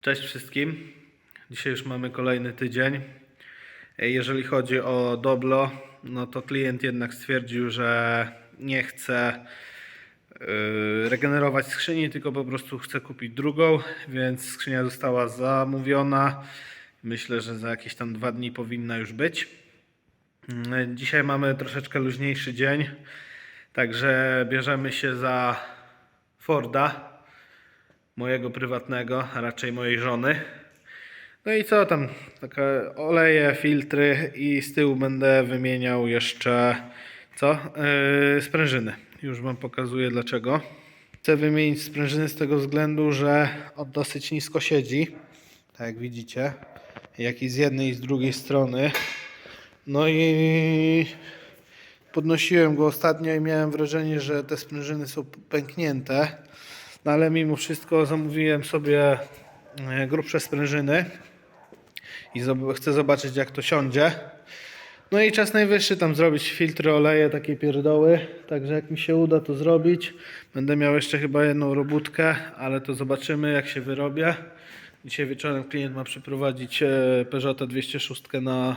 Cześć wszystkim. Dzisiaj już mamy kolejny tydzień. Jeżeli chodzi o Doblo, no to klient jednak stwierdził, że nie chce yy, regenerować skrzyni, tylko po prostu chce kupić drugą, więc skrzynia została zamówiona. Myślę, że za jakieś tam dwa dni powinna już być. Yy, Dzisiaj mamy troszeczkę luźniejszy dzień, także bierzemy się za Forda mojego prywatnego, a raczej mojej żony. No i co tam? Takie oleje, filtry i z tyłu będę wymieniał jeszcze co? Yy, sprężyny. Już Wam pokazuję dlaczego. Chcę wymienić sprężyny z tego względu, że on dosyć nisko siedzi. Tak jak widzicie. Jak i z jednej i z drugiej strony. No i podnosiłem go ostatnio i miałem wrażenie, że te sprężyny są pęknięte. No ale mimo wszystko zamówiłem sobie e, grubsze sprężyny i chcę zobaczyć jak to siądzie. No i czas najwyższy tam zrobić filtry, oleje, takie pierdoły. Także jak mi się uda to zrobić. Będę miał jeszcze chyba jedną robótkę, ale to zobaczymy jak się wyrobię. Dzisiaj wieczorem klient ma przyprowadzić e, Peugeota 206 na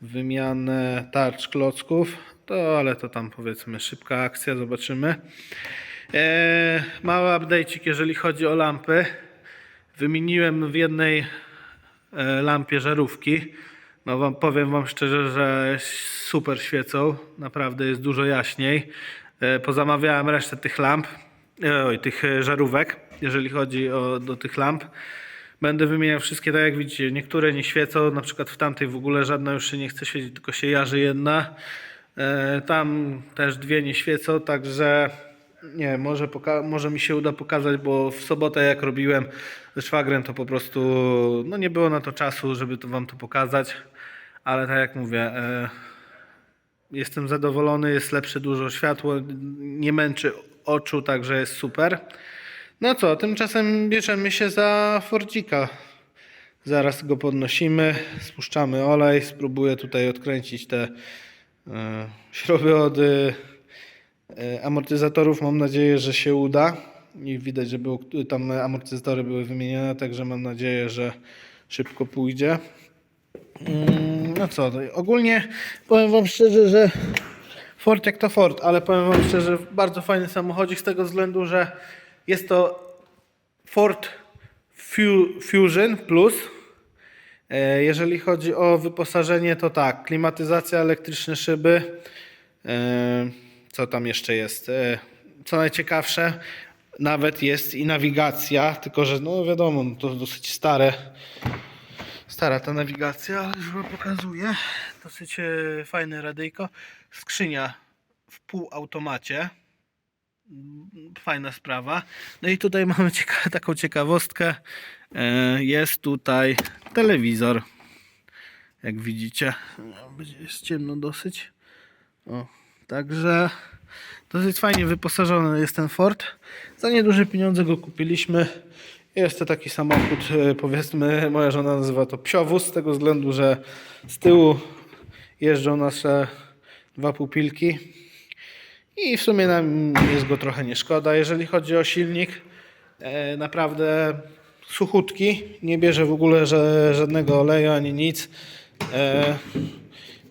wymianę tarcz klocków. To ale to tam powiedzmy szybka akcja, zobaczymy. Eee, mały update'cik, jeżeli chodzi o lampy. Wymieniłem w jednej e, lampie żarówki. No wam, powiem Wam szczerze, że super świecą. Naprawdę jest dużo jaśniej. E, pozamawiałem resztę tych lamp, e, oj, tych e, żarówek, jeżeli chodzi o do tych lamp. Będę wymieniał wszystkie, tak jak widzicie. Niektóre nie świecą, na przykład w tamtej w ogóle żadna już się nie chce świecić, tylko się jarzy jedna. Tam też dwie nie świecą, także nie, może, może mi się uda pokazać, bo w sobotę jak robiłem ze szwagrem, to po prostu no nie było na to czasu, żeby to wam to pokazać, ale tak jak mówię, e, jestem zadowolony, jest lepsze dużo światło, nie męczy oczu, także jest super. No co, tymczasem bierzemy się za Fordzika. Zaraz go podnosimy, spuszczamy olej, spróbuję tutaj odkręcić te e, od e, amortyzatorów. Mam nadzieję, że się uda. I widać, że było, tam amortyzatory były wymienione, także mam nadzieję, że szybko pójdzie. Mm, No co, ogólnie powiem Wam szczerze, że Ford jak to Ford, ale powiem Wam szczerze, bardzo fajny samochodzik z tego względu, że jest to Ford Fu- Fusion Plus. E, Jeżeli chodzi o wyposażenie, to tak, klimatyzacja, elektryczne szyby. Co tam jeszcze jest? E, Co najciekawsze, nawet jest i nawigacja, tylko że no wiadomo, no to dosyć stare. Stara ta nawigacja, ale już wam pokazuję. Dosyć e, fajne radyjko. Skrzynia w półautomacie. Fajna sprawa. No i tutaj mamy cieka- taką ciekawostkę. E, Jest tutaj telewizor. Jak widzicie, No, jest ciemno dosyć. O, także dosyć fajnie wyposażony jest ten Ford. Za nieduże pieniądze go kupiliśmy. Jest to taki samochód, e, powiedzmy, moja żona nazywa to psiowóz, z tego względu, że z tyłu jeżdżą nasze dwa pupilki. I w sumie nam jest go trochę nie szkoda. Jeżeli chodzi o silnik, e, naprawdę suchutki. Nie bierze w ogóle żadnego oleju ani nic. E,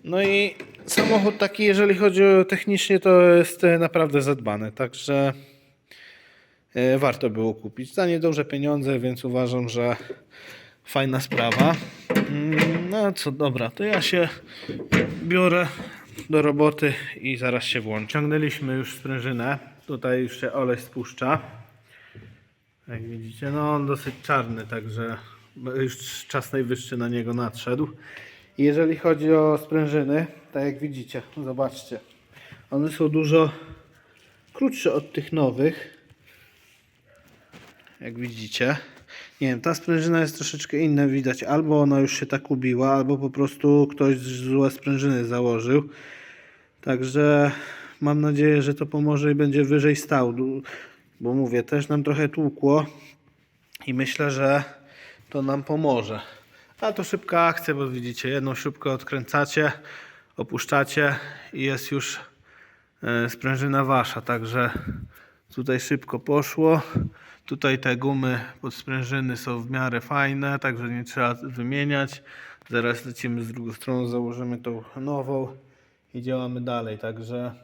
no i samochód taki, jeżeli chodzi o technicznie, to jest e, naprawdę zadbany. Także e, warto było kupić. Za nieduże pieniądze, więc uważam, że fajna sprawa. Mm, No co, dobra, to ja się biorę do roboty i zaraz się włączę. Ciągnęliśmy już sprężynę. Tutaj już się olej spuszcza. Jak widzicie, no on dosyć czarny, także już czas najwyższy na niego nadszedł. Jeżeli chodzi o sprężyny, tak jak widzicie, zobaczcie, one są dużo krótsze od tych nowych. Jak widzicie. Nie wiem, ta sprężyna jest troszeczkę inna, widać. Albo ona już się tak ubiła, albo po prostu ktoś złe sprężyny założył. Także mam nadzieję, że to pomoże i będzie wyżej stał. Bo mówię, też nam trochę tłukło i myślę, że to nam pomoże. A to szybka akcja, bo widzicie, jedną śrubkę odkręcacie, opuszczacie i jest już e, sprężyna wasza. Także tutaj szybko poszło. Tutaj te gumy pod sprężyny są w miarę fajne, także nie trzeba wymieniać. Zaraz lecimy z drugą stroną, założymy tą nową i działamy dalej. Także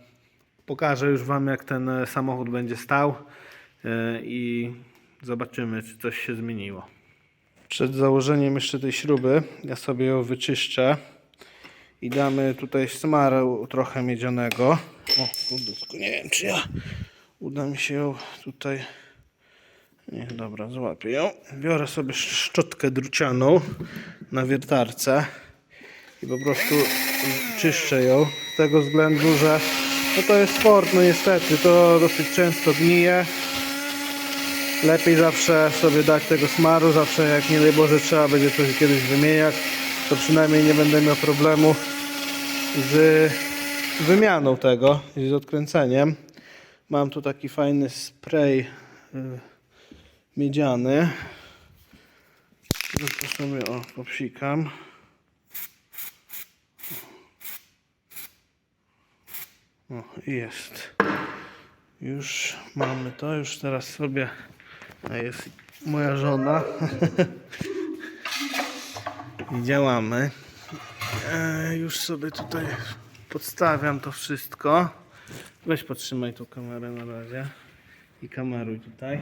pokażę już Wam, jak ten e, samochód będzie stał e, i zobaczymy, czy coś się zmieniło. Przed założeniem jeszcze tej śruby, ja sobie ją wyczyszczę i damy tutaj smaru trochę miedzianego. O, kurde, nie wiem, czy ja uda mi się ją tutaj. Nie, dobra, złapię ją. Biorę sobie szczotkę drucianą na wiertarce i po prostu czyszczę ją z tego względu, że no to jest sport, no niestety, to dosyć często gnije. Lepiej zawsze sobie dać tego smaru, zawsze jak nie daj Boże trzeba będzie coś kiedyś wymieniać, to przynajmniej nie będę miał problemu z wymianą tego i z odkręceniem. Mam tu taki fajny spray y, miedziany. Tylko sobie o, popsikam. O, jest. Już mamy to, już teraz sobie. A jest moja żona. I działamy. E, już sobie tutaj podstawiam to wszystko. Weź podtrzymaj tą kamerę na razie. I kameruj tutaj.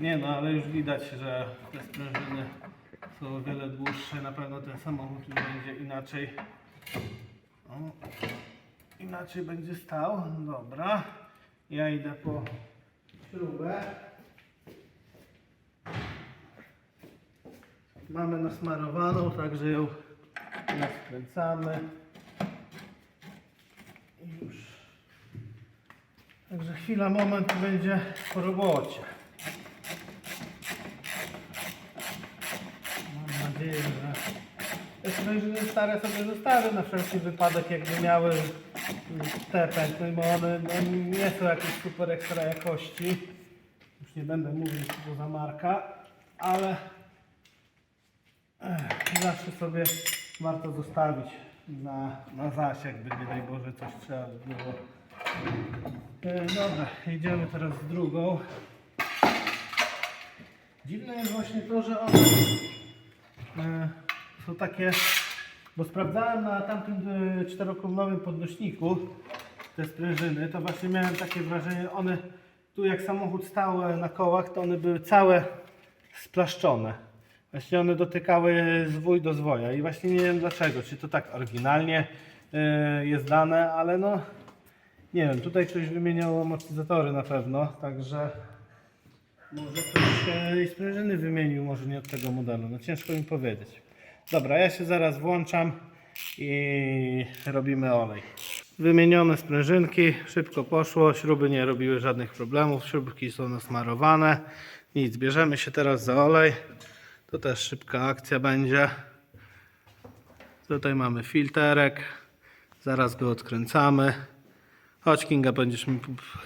Nie no, ale już widać, że te sprężyny są o wiele dłuższe. Na pewno ten samochód będzie inaczej. O, inaczej będzie stał. Dobra. Ja idę po śrubę. Mamy nasmarowaną, także ją naskręcamy. I już. Także chwila, moment będzie po robocie. Mam nadzieję, że te sprężyny stare sobie zostawię na wszelki wypadek, jakby miały te pękły, bo one no, nie są jakieś super ekstra jakości. Już nie będę mówić, co za marka, ale Ech, zawsze sobie warto zostawić na, na zasięg, by nie daj Boże coś trzeba by było. E, dobra, jedziemy teraz z drugą. Dziwne jest właśnie to, że one e, są takie, bo sprawdzałem na tamtym e, czterokolumnowym podnośniku te sprężyny, to właśnie miałem takie wrażenie, one tu jak samochód stał e, na kołach, to one były całe splaszczone. Właśnie one dotykały zwój do zwoja i właśnie nie wiem dlaczego, czy to tak oryginalnie e, jest dane, ale no nie wiem, tutaj ktoś wymieniał amortyzatory na pewno, także może ktoś i sprężyny wymienił, może nie od tego modelu, no ciężko mi powiedzieć. Dobra, ja się zaraz włączam i robimy olej. Wymienione sprężynki, szybko poszło, śruby nie robiły żadnych problemów, śrubki są nasmarowane. Nic, bierzemy się teraz za olej. To też szybka akcja będzie. Tutaj mamy filterek. Zaraz go odkręcamy. Chodź Kinga, będziesz mi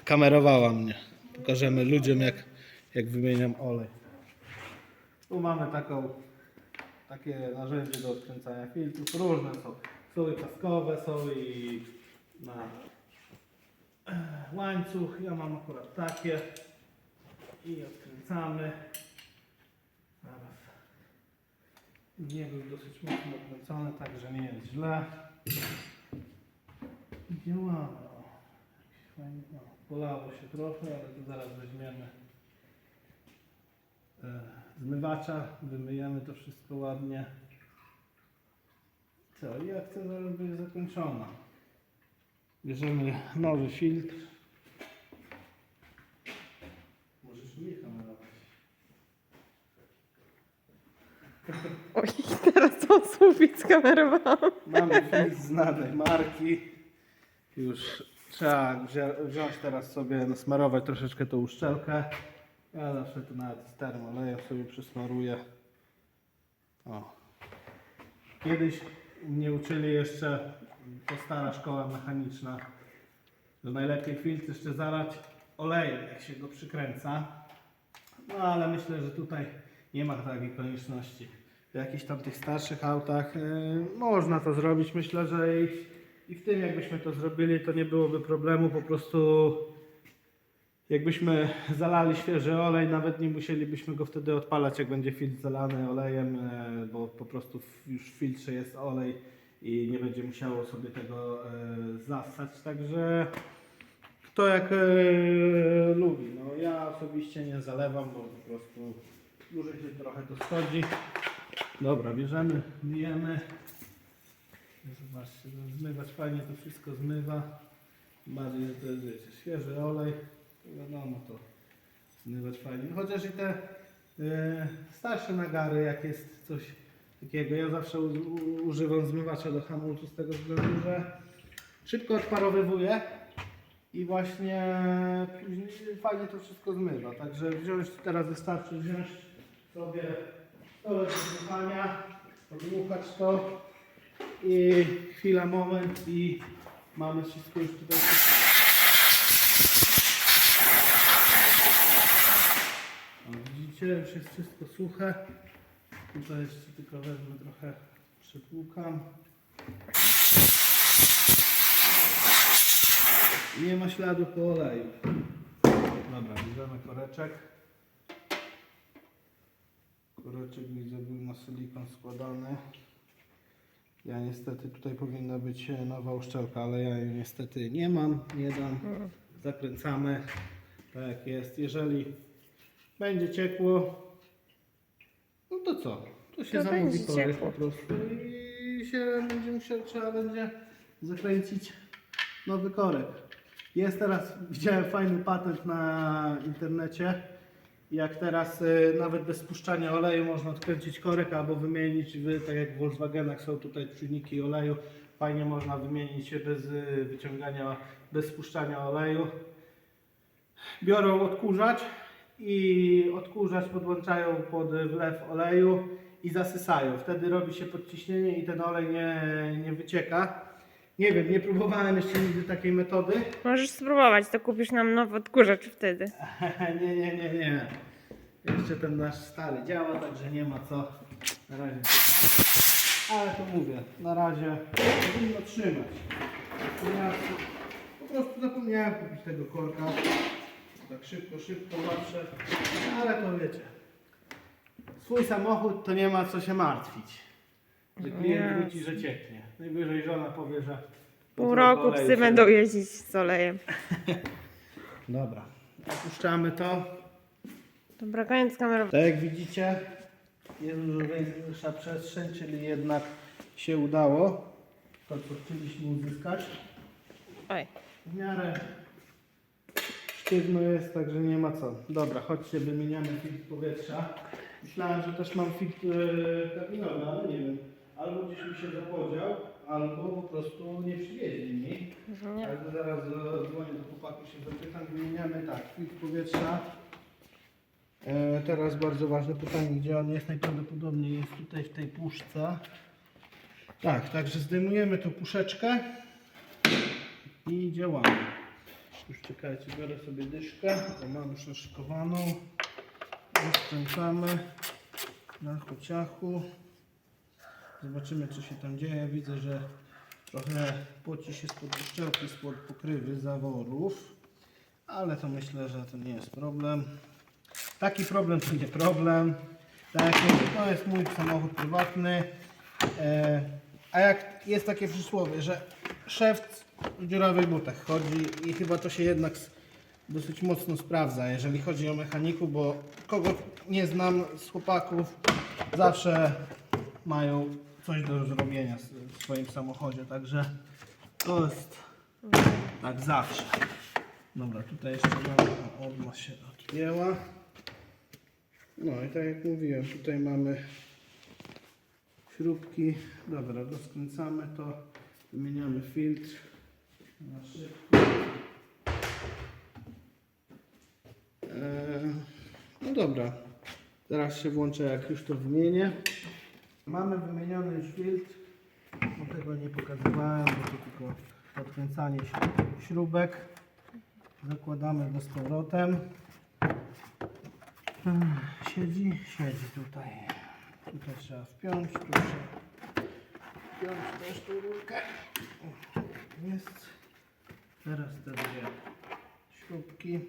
kamerowała mnie. Pokażemy ludziom jak, jak wymieniam olej. Tu mamy taką, takie narzędzie do odkręcania filtrów. Różne są. Są i paskowe, są i na łańcuch. Ja mam akurat takie. I odkręcamy. Zaraz. Nie był dosyć mocno odkręcony, także nie jest źle. Działamy. Polało się trochę, ale to zaraz weźmiemy zmywacza, wymyjemy to wszystko ładnie. Co? I akcja zaraz będzie zakończona. Bierzemy nowy filtr. Możesz mnie kamerować. Oj, teraz to słupik skamerowałam. Mamy filtr znanej marki. Już trzeba wzią- wziąć teraz sobie, nasmarować troszeczkę tą uszczelkę. Ja zawsze to nawet z termolejem sobie przysmaruję. O. Kiedyś mnie uczyli jeszcze, to stara szkoła mechaniczna, że najlepiej filtr jeszcze zalać olejem, jak się go przykręca. No ale myślę, że tutaj nie ma takiej konieczności. w jakichś tam tych starszych autach. Yy, można to zrobić. Myślę, że i, i w tym jakbyśmy to zrobili, to nie byłoby problemu. Po prostu jakbyśmy zalali świeży olej, nawet nie musielibyśmy go wtedy odpalać, jak będzie filtr zalany olejem, e, bo po prostu już w filtrze jest olej i nie będzie musiało sobie tego e, zasać. Także kto jak e, lubi. No, ja osobiście nie zalewam, bo po prostu dłużej się trochę to schodzi. Dobra, bierzemy, myjemy. Zobaczcie, no, zmywać fajnie to wszystko zmywa. Bardziej, że to jest świeży olej. To wiadomo to zmywać fajnie. Chociaż i te e, starsze nagary, jak jest coś takiego, ja zawsze u, u, używam zmywacza do hamulcu z tego względu, że szybko odparowywuje i właśnie później fajnie to wszystko zmywa. Także wziąć teraz wystarczy wziąć sobie stolek do zmywania, odmuchać to i chwila, moment i mamy wszystko już tutaj. O, widzicie, już jest wszystko suche. Tutaj jeszcze tylko wezmę trochę, przypłukam. Nie ma śladu po oleju. Dobra, bierzemy koreczek. Koreczek widzę był na silikon składany. Ja niestety tutaj powinna być nowa uszczelka, ale ja jej niestety nie mam, nie dam. Zakręcamy tak jak jest. Jeżeli będzie ciekło, no to co? To się To zamówi będzie po prostu i się będzie musiał, trzeba będzie zakręcić nowy korek. Jest teraz, widziałem fajny patent na internecie. Jak teraz y, nawet bez spuszczania oleju można odkręcić korek albo wymienić, wy, tak jak w Volkswagenach są tutaj czujniki oleju, fajnie można wymienić się bez y, wyciągania, bez spuszczania oleju. Biorą odkurzacz i odkurzacz podłączają pod wlew oleju i zasysają. Wtedy robi się podciśnienie i ten olej nie, nie wycieka. Nie wiem, nie próbowałem jeszcze nigdy takiej metody. Możesz spróbować, to kupisz nam nowy odkurzacz wtedy. nie, nie, nie, nie. Jeszcze ten nasz stary działa, także nie ma co na razie. Ale to mówię, na razie powinno trzymać. Natomiast po prostu zapomniałem kupić tego korka. Tak szybko, szybko zawsze. Ale to wiecie. Swój samochód to nie ma co się martwić. Że klient wróci, że cieknie. Najwyżej żona powie, że Pół roku psy będą jeździć z olejem. Dobra. Opuszczamy to. Dobra, koniec kamerowy. Tak jak widzicie, jest dużo większa przestrzeń, czyli jednak się udało to, co chcieliśmy uzyskać. Oj. W miarę sztywno jest, także nie ma co. Dobra, chodźcie, wymieniamy filtr powietrza. Myślałem, że też mam filtr e, kabinowy, ale nie wiem. Albo gdzieś mi się zapodział, albo po prostu nie przywieźli mi. Nie. Ale zaraz e, dzwonię do chłopaków, się zapytam. Wymieniamy tak, filtr powietrza. E, teraz bardzo ważne pytanie, gdzie on jest? Najprawdopodobniej jest tutaj w tej puszce. Tak, także zdejmujemy tą puszeczkę i działamy. Już czekajcie, biorę sobie dyszkę, bo mam już naszykowaną. Rozkręcamy na chociachu. Zobaczymy co się tam dzieje. Widzę, że trochę poci się spod uszczelki, spod pokrywy zaworów. Ale to myślę, że to nie jest problem. Taki problem to nie problem. Tak to jest mój samochód prywatny. E, a jak jest takie przysłowie, że szef w dziurawych butach chodzi i chyba to się jednak dosyć mocno sprawdza, jeżeli chodzi o mechaników, bo kogo nie znam z chłopaków, zawsze mają coś do zrobienia w swoim samochodzie, także to jest tak zawsze. Dobra, tutaj jeszcze mamy, odma się odjęła. No i tak jak mówiłem, tutaj mamy śrubki. Dobra, rozkręcamy to, wymieniamy filtr na szybko. Eee, no dobra, zaraz się włączę jak już to wymienię. Mamy wymieniony już filtr, bo tego nie pokazywałem, bo to tylko odkręcanie śrub- śrubek. Zakładamy go z powrotem. Ech, Siedzi? Siedzi tutaj. Tutaj trzeba wpiąć, tu trzeba wpiąć też tą rurkę. Jest. Teraz te dwie śrubki.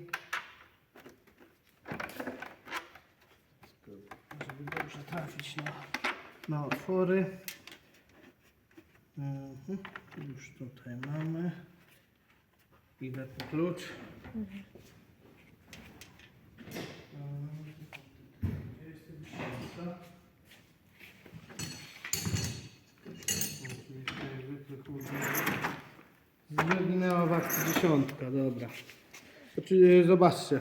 Żeby dobrze trafić na, na otwory. Mhm. Już tutaj mamy. Idę po klucz. Gdzie jest ta Zaginęła w dziesiątka, dobra. Znaczy, zobaczcie,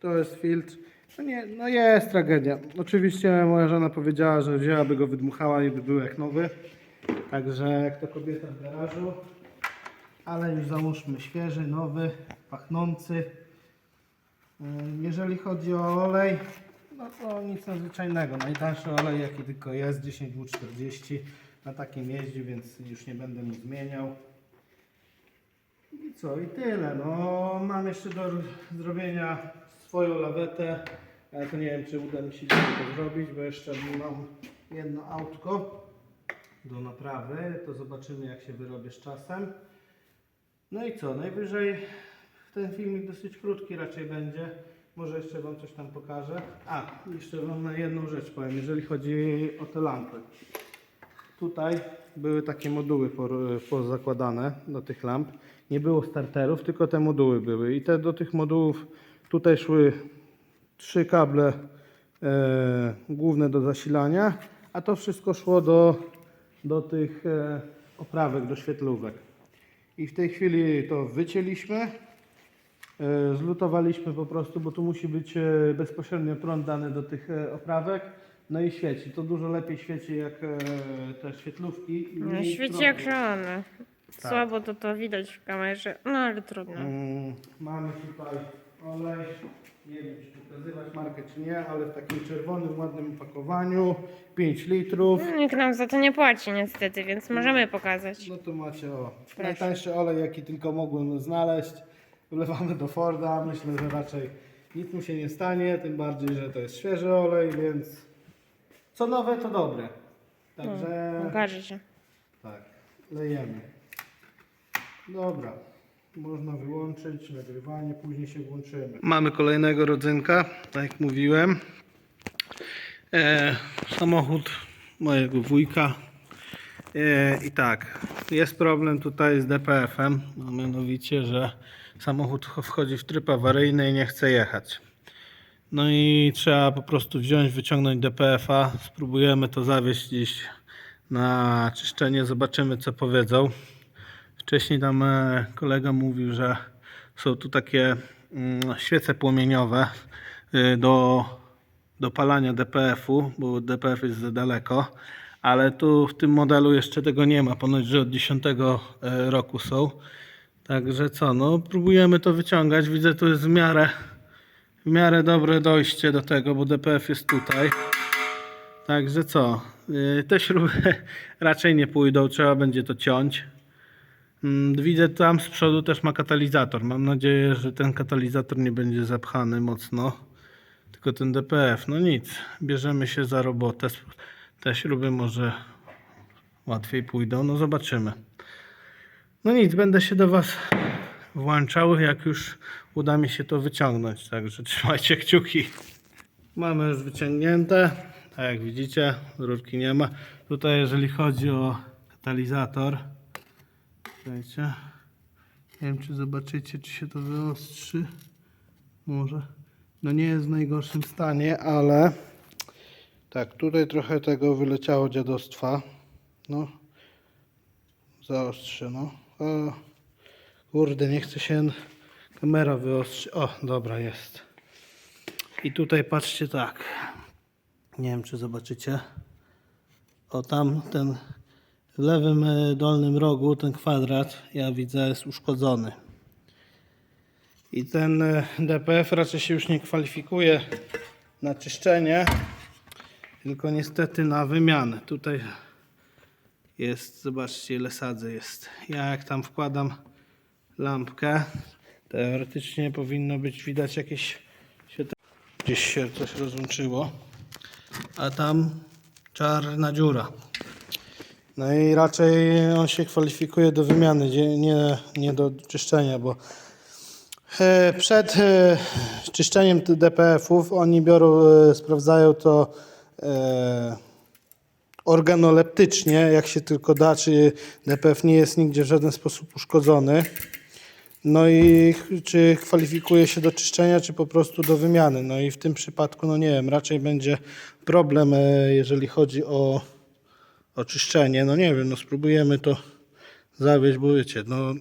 to jest filtr. No nie, no jest tragedia. Oczywiście moja żona powiedziała, że wzięłaby go, wydmuchała i by był jak nowy. Także jak to kobieta w garażu. Ale już załóżmy świeży, nowy, pachnący. Ym, Jeżeli chodzi o olej, no to nic nadzwyczajnego. Najtańszy olej jaki tylko jest, 10W40. Na takim jeździ, więc już nie będę mu zmieniał. I co, i tyle. No, mam jeszcze do zrobienia swoją lawetę. Ale to nie wiem, czy uda mi się to zrobić, bo jeszcze mam jedno autko do naprawy. To zobaczymy, jak się wyrobię z czasem. No i co, najwyżej ten filmik dosyć krótki raczej będzie. Może jeszcze Wam coś tam pokażę. A, jeszcze Wam na jedną rzecz powiem, jeżeli chodzi o te lampy. Tutaj były takie moduły pozakładane do tych lamp. Nie było starterów, tylko te moduły były. I te do tych modułów tutaj szły trzy kable e, główne do zasilania, a to wszystko szło do, do tych e, oprawek, do świetlówek. I w tej chwili to wycięliśmy, e, zlutowaliśmy po prostu, bo tu musi być e, bezpośrednio prąd dany do tych e, oprawek. No i świeci. To dużo lepiej świeci jak e, te świetlówki. i No, mniej świeci prądu. jak szalone. Tak. Słabo to to widać w kamerze, no ale trudno. Mm, Mamy tutaj olej. Nie wiem, czy pokazywać markę, czy nie, ale w takim czerwonym, ładnym opakowaniu. 5 litrów. No, Nikt nam za to nie płaci niestety, więc możemy pokazać. No to macie o. Proszę. Najtańszy olej, jaki tylko mogłem znaleźć. Wlewamy do Forda. Myślę, że raczej nic mu się nie stanie. Tym bardziej, że to jest świeży olej, więc co nowe, to dobre. Także Okaże się. tak, lejemy. Dobra. Można wyłączyć nagrywanie, później się włączymy. Mamy kolejnego rodzynka, tak jak mówiłem. E, samochód mojego wujka. E, I tak, jest problem tutaj z DPF-em, a mianowicie, że samochód ch- wchodzi w tryb awaryjny i nie chce jechać. No i trzeba po prostu wziąć, wyciągnąć DPF-a, spróbujemy to zawieźć gdzieś na czyszczenie, zobaczymy co powiedzą. Wcześniej tam e, kolega mówił, że są tu takie mm, świece płomieniowe y, do dopalania DPF-u, bo DPF jest za daleko, ale tu w tym modelu jeszcze tego nie ma, ponoć, że od 10 e, roku są. Także co, no próbujemy to wyciągać, widzę tu jest w miarę, w miarę dobre dojście do tego, bo DPF jest tutaj. Także co, y, te śruby raczej nie pójdą, trzeba będzie to ciąć. Mm, Widzę tam z przodu też ma katalizator. Mam nadzieję, że ten katalizator nie będzie zapchany mocno. Tylko ten DPF. No nic, bierzemy się za robotę. Te śruby może łatwiej pójdą. No zobaczymy. No nic, będę się do Was włączał, jak już uda mi się to wyciągnąć. Także trzymajcie kciuki. Mamy już wyciągnięte. Tak jak widzicie, rurki nie ma. Tutaj jeżeli chodzi o katalizator, Słuchajcie. Nie wiem, czy zobaczycie, czy się to wyostrzy. Może. No nie jest w najgorszym stanie, ale tak, tutaj trochę tego wyleciało dziadostwa. No. Zaostrzy, no. O, kurde, nie chce się kamera wyostrzyć. O, dobra, jest. I tutaj patrzcie tak. Nie wiem, czy zobaczycie. O, tam ten w lewym e, dolnym rogu ten kwadrat, ja widzę, jest uszkodzony. I ten e, DPF raczej się już nie kwalifikuje na czyszczenie, tylko niestety na wymianę. Tutaj jest, zobaczcie ile sadzy jest. Ja jak tam wkładam lampkę, teoretycznie powinno być widać jakieś światło. Gdzieś się coś rozłączyło, a tam Czarna dziura. No i raczej on się kwalifikuje do wymiany, nie, nie do czyszczenia, bo e, przed e, czyszczeniem DPF-ów oni biorą, e, sprawdzają to organoleptycznie, jak się tylko da, czy DPF nie jest nigdzie w żaden sposób uszkodzony. No i czy kwalifikuje się do czyszczenia, czy po prostu do wymiany. No i w tym przypadku, no nie wiem, raczej będzie problem, jeżeli chodzi o oczyszczenie. No nie wiem, no spróbujemy to zawieźć, bo wiecie, no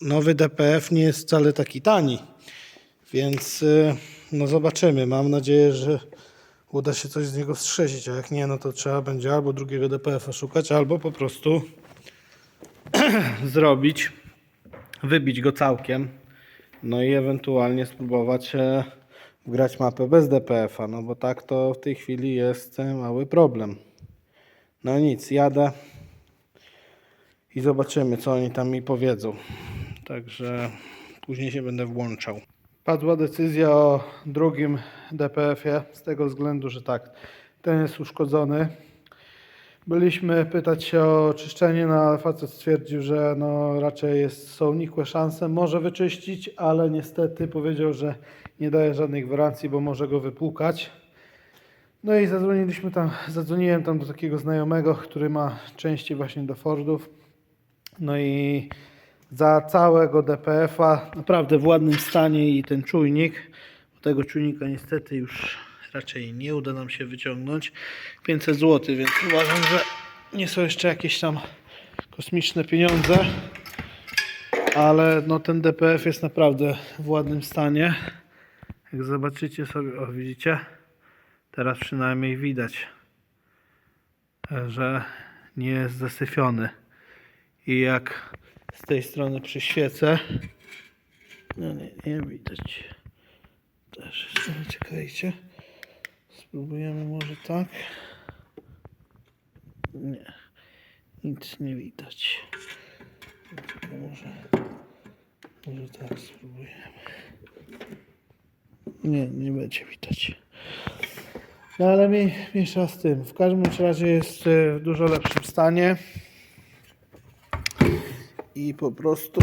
nowy DPF nie jest wcale taki tani, więc y, no zobaczymy. Mam nadzieję, że uda się coś z niego strzesić, a jak nie, no to trzeba będzie albo drugiego DPF-a szukać, albo po prostu zrobić, wybić go całkiem, no i ewentualnie spróbować e, wgrać mapę bez DPF-a, no bo tak to w tej chwili jest e, mały problem. No nic, jadę i zobaczymy, co oni tam mi powiedzą. Także później się będę włączał. Padła decyzja o drugim DPF-ie z tego względu, że tak, ten jest uszkodzony. Byliśmy pytać się o czyszczenie, no ale facet stwierdził, że no raczej jest, są nikłe szanse, może wyczyścić, ale niestety powiedział, że nie daje żadnej gwarancji, bo może go wypłukać. No i zadzwoniliśmy tam, zadzwoniłem tam do takiego znajomego, który ma części właśnie do Fordów. No i za całego DPF-a naprawdę w ładnym stanie i ten czujnik, bo tego czujnika niestety już raczej nie uda nam się wyciągnąć. 500 zł, więc uważam, że nie są jeszcze jakieś tam kosmiczne pieniądze. Ale no ten DPF jest naprawdę w ładnym stanie. Jak zobaczycie sobie, o widzicie? Teraz przynajmniej widać, e, że nie jest zasyfiony. I jak z tej strony przyświecę, no nie, nie widać. Też jeszcze, czekajcie. Spróbujemy może tak. Nie, nic nie widać. Może, może tak spróbujemy. Nie, nie będzie widać. No ale mniejsza z tym. W każdym razie jest e, w dużo lepszym stanie. I po prostu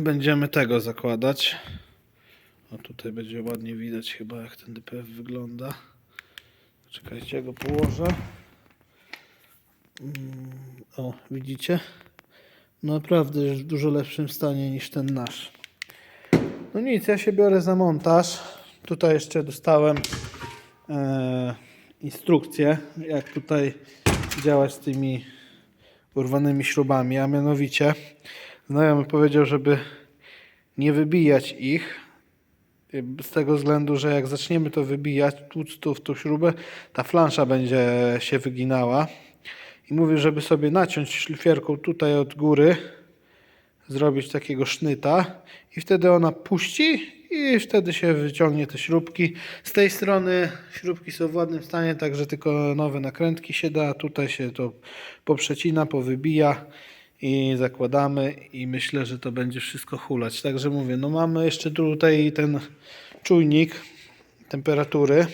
będziemy tego zakładać. O tutaj będzie ładnie widać chyba jak ten DPF wygląda. Czekajcie, go położę. Mm, O, widzicie? Naprawdę jest w dużo lepszym stanie niż ten nasz. No nic, ja się biorę za montaż. Tutaj jeszcze dostałem instrukcję, jak tutaj działać z tymi urwanymi śrubami, a mianowicie znajomy powiedział, żeby nie wybijać ich z tego względu, że jak zaczniemy to wybijać, tłuc tu w tą śrubę, ta flansza będzie się wyginała. I mówił, żeby sobie naciąć szlifierką tutaj od góry zrobić takiego sznyta i wtedy ona puści i wtedy się wyciągnie te śrubki. Z tej strony śrubki są w ładnym stanie, także tylko nowe nakrętki się da. Tutaj się to poprzecina, powybija i zakładamy i myślę, że to będzie wszystko hulać. Także mówię, no mamy jeszcze tutaj ten czujnik temperatury.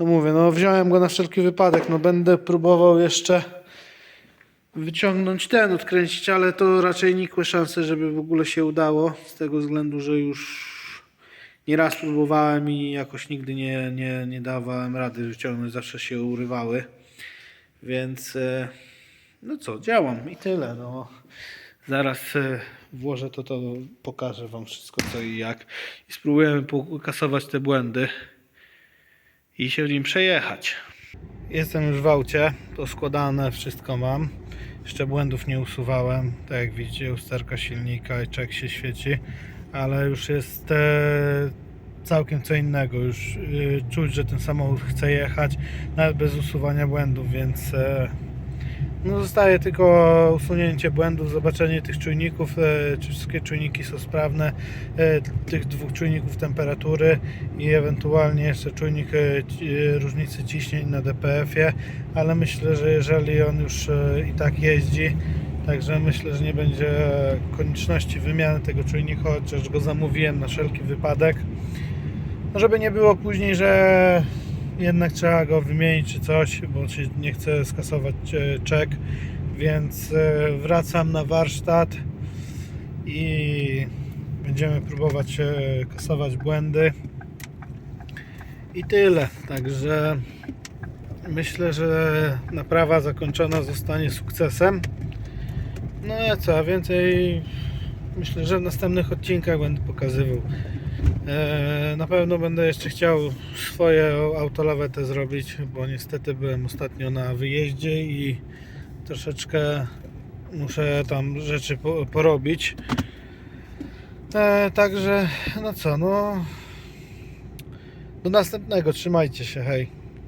No mówię, no wziąłem go na wszelki wypadek, no będę próbował jeszcze wyciągnąć ten, odkręcić, ale to raczej nikłe szanse, żeby w ogóle się udało, z tego względu, że już nieraz próbowałem i jakoś nigdy nie, nie, nie dawałem rady wyciągnąć, zawsze się urywały. Więc e, no co, działam i tyle. No. Zaraz e, włożę to, to pokażę Wam wszystko co i jak i spróbujemy pokasować te błędy i się w nim przejechać. Jestem już w aucie, to składane wszystko mam. Jeszcze błędów nie usuwałem. Tak jak widzicie, usterka silnika i czek się świeci, ale już jest e, całkiem co innego. Już e, czuć, że ten samochód chce jechać, nawet bez usuwania błędów, więc e, no zostaje tylko usunięcie błędów, zobaczenie tych czujników, czy wszystkie czujniki są sprawne, tych dwóch czujników temperatury i ewentualnie jeszcze czujnik różnicy ciśnień na DPF-ie, ale myślę, że jeżeli on już i tak jeździ, także myślę, że nie będzie konieczności wymiany tego czujnika, chociaż go zamówiłem na wszelki wypadek. No żeby nie było później, że jednak trzeba go wymienić czy coś, bo się nie chce skasować e, czek, więc e, wracam na warsztat i będziemy próbować e, kasować błędy. I tyle. Także myślę, że naprawa zakończona zostanie sukcesem. No a co, a więcej myślę, że w następnych odcinkach będę pokazywał. E, na pewno będę jeszcze chciał swoje autolawetę zrobić, bo niestety byłem ostatnio na wyjeździe i troszeczkę muszę tam rzeczy po, porobić. E, także, no co, no. Do następnego, trzymajcie się, hej.